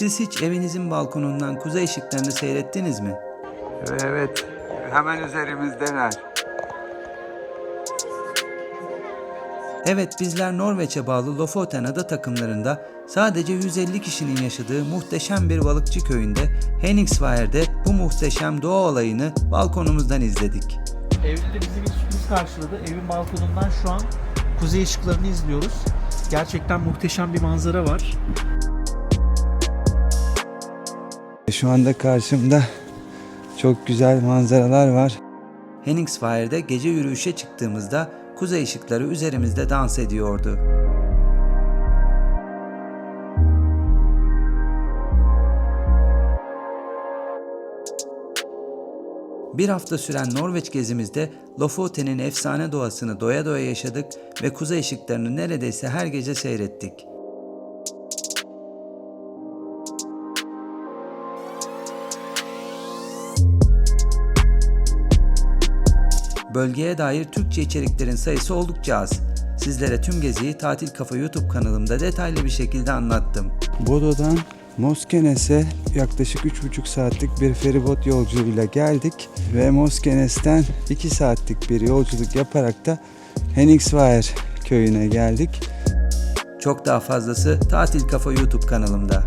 Siz hiç evinizin balkonundan kuzey ışıklarını seyrettiniz mi? Evet, hemen üzerimizdeler. Evet bizler Norveç'e bağlı Lofoten ada takımlarında sadece 150 kişinin yaşadığı muhteşem bir balıkçı köyünde Henningsvær'de bu muhteşem doğa olayını balkonumuzdan izledik. Evde bizi bir sürpriz karşıladı. Evin balkonundan şu an kuzey ışıklarını izliyoruz. Gerçekten muhteşem bir manzara var. Şu anda karşımda çok güzel manzaralar var. Henningsvær'de gece yürüyüşe çıktığımızda kuzey ışıkları üzerimizde dans ediyordu. Bir hafta süren Norveç gezimizde Lofoten'in efsane doğasını doya doya yaşadık ve kuzey ışıklarını neredeyse her gece seyrettik. Bölgeye dair Türkçe içeriklerin sayısı oldukça az. Sizlere tüm geziyi Tatil Kafa YouTube kanalımda detaylı bir şekilde anlattım. Bodo'dan Moskenes'e yaklaşık 3,5 saatlik bir feribot yolculuğuyla geldik ve Moskenes'ten 2 saatlik bir yolculuk yaparak da Henningsvær köyüne geldik. Çok daha fazlası Tatil Kafa YouTube kanalımda.